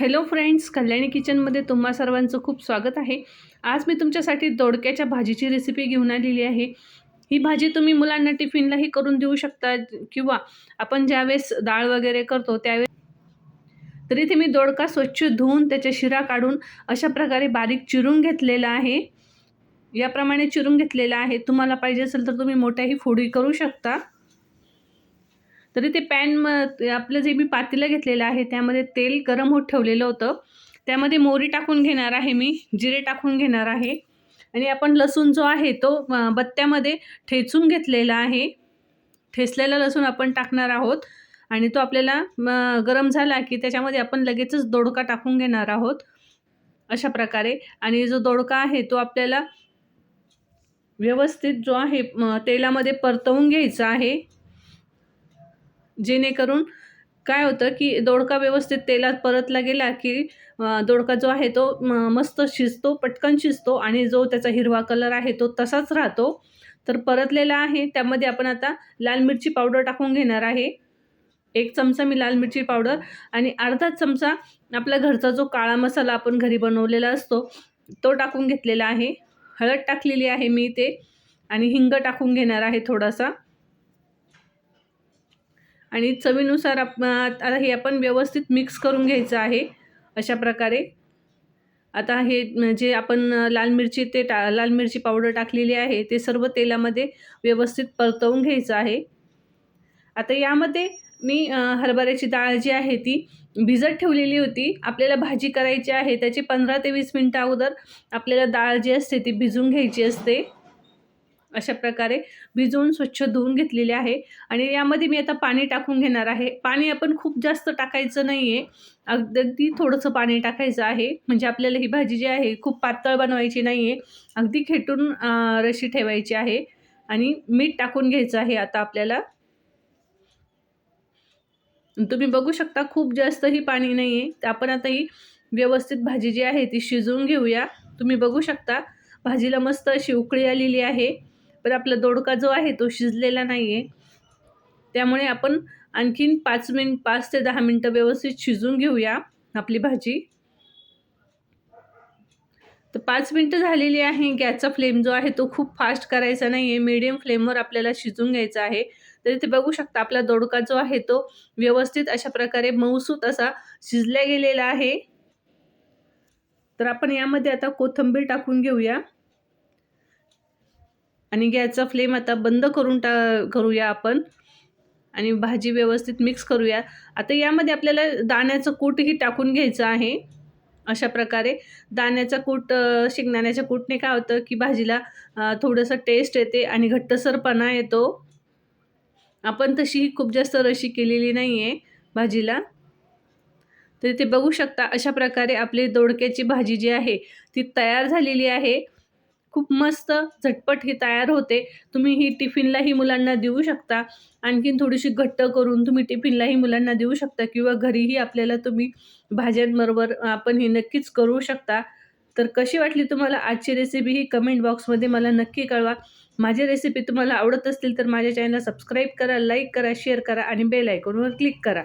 Hello friends Kalyani किचनमध्ये तुम्हा सर्वांचं खूप स्वागत आहे. आज मी तुमच्यासाठी दोडक्याच्या भाजीची रेसिपी घेऊन आलेली आहे. ही भाजी तुम्ही मुलांना टिफिनलाही करून देऊ शकता किंवा आपण ज्यावेळेस डाळ वगैरे करतो त्यावेळेस तरी इथे मी दोडका स्वच्छ धुवून त्याच्या शिरा काढून अशा प्रकारे बारीक चिरून घेतलेला आहे. याप्रमाणे चिरून घेतलेला आहे. तुम्हाला पाहिजे असेल तर तुम्ही मोठ्याही फोडी करू शकता. तरी ते पॅन म आपलं जे मी पातेलं घेतलेलं आहे त्यामध्ये तेल गरम होत ठेवलेलं होतं. त्यामध्ये मोहरी टाकून घेणार आहे मी जिरे टाकून घेणार आहे. आणि आपण लसूण जो आहे तो बत्त्यामध्ये ठेचून घेतलेला आहे. ठेचलेला लसूण आपण टाकणार आहोत. आणि तो आपल्याला गरम झाला की त्याच्यामध्ये आपण लगेचच दोडका टाकून घेणार आहोत. अशा प्रकारे. आणि जो दोडका आहे तो आपल्याला व्यवस्थित जो आहे तेलामध्ये परतवून घ्यायचा आहे. जेणेकरून काय होतं की दोडका व्यवस्थित तेलात परतला गेला की दोडका जो आहे तो मस्त शिजतो पटकन शिजतो आणि जो त्याचा हिरवा कलर आहे तो तसाच राहतो. तर परतलेला आहे त्यामध्ये आपण आता लाल मिरची पावडर टाकून घेणार आहे. एक चमचा मी लाल मिरची पावडर आणि अर्धा चमचा आपल्या घरचा जो काळा मसाला आपण घरी बनवलेला असतो तो टाकून घेतलेला आहे. हळद टाकलेली आहे मी ते आणि हिंग टाकून घेणार आहे थोडासा. आणि चवीनुसार आप आता हे आपण व्यवस्थित मिक्स करून घ्यायचं आहे अशा प्रकारे. आता हे जे आपण लाल मिरची ते टा लाल मिरची पावडर टाकलेली आहे ते सर्व तेलामध्ये व्यवस्थित परतवून घ्यायचं आहे. आता यामध्ये मी हरभऱ्याची डाळ जी आहे ती भिजत ठेवलेली होती. आपल्याला भाजी करायची आहे त्याची पंधरा ते वीस मिनटं अगोदर आपल्याला डाळ जी असते ती भिजून घ्यायची असते. अशा प्रकारे भिजवून स्वच्छ धुवून घेतलेले आहे. आणि यामध्ये मी आता पाणी टाकून घेणार आहे. पाणी आपण खूप जास्त टाकायचं नाही आहे अगदी थोडंसं पाणी टाकायचं आहे. म्हणजे आपल्याला ही भाजी जी आहे खूप पातळ बनवायची नाही आहे अगदी खेटून रशी ठेवायची आहे. आणि मीठ टाकून घ्यायचं आहे आता आपल्याला. तुम्ही बघू शकता खूप जास्तही पाणी नाही आहे आपण आता ही व्यवस्थित भाजी जी आहे ती शिजवून घेऊया. तुम्ही बघू शकता भाजीला मस्त अशी उकळी आलेली आहे. पण आपला दोडका जो आहे तो शिजलेला नाही आहे त्यामुळे आपण आणखीन पाच मिनिट पाच ते दहा मिनटं व्यवस्थित शिजून घेऊया आपली भाजी. तर पाच मिनटं झालेली आहे. गॅसचा फ्लेम जो आहे तो खूप फास्ट करायचा नाही आहे मीडियम फ्लेमवर आपल्याला शिजून घ्यायचा आहे. तर इथे बघू शकता आपला दोडका जो आहे तो व्यवस्थित अशा प्रकारे मऊसूत असा शिजल्या गेलेला आहे. तर आपण यामध्ये आता कोथंबीर टाकून घेऊया. आणि गॅसचा फ्लेम आता बंद करून टा करूया आपण. आणि भाजी व्यवस्थित मिक्स करूया. आता यामध्ये आपल्याला दाण्याचं कूटही टाकून घ्यायचं आहे अशा प्रकारे. दाण्याचा कूट शेंगदाण्याच्या कूटने काय होतं की भाजीला थोडंसं टेस्ट येते आणि घट्टसरपणा येतो. आपण तशीही खूप जास्त रशी केलेली नाही आहे भाजीला. तर ते बघू शकता अशा प्रकारे आपली दोडक्याची भाजी जी आहे ती तयार झालेली आहे. खूप मस्त झटपट ही तयार होते. तुम्ही ही टिफिनलाही मुलांना देऊ शकता. आणखीन थोडीशी घट्ट करून तुम्ही टिफिनलाही मुलांना देऊ शकता किंवा घरीही आपल्याला तुम्ही भाज्यांबरोबर आपण ही नक्कीच करू शकता. तर कशी वाटली तुम्हाला आजची रेसिपी ही कमेंट बॉक्समध्ये मला नक्की कळवा. माझी रेसिपी तुम्हाला आवडत असतील तर माझ्या चॅनलला सबस्क्राईब करा लाईक करा शेअर करा आणि बेल आयकॉनवर क्लिक करा.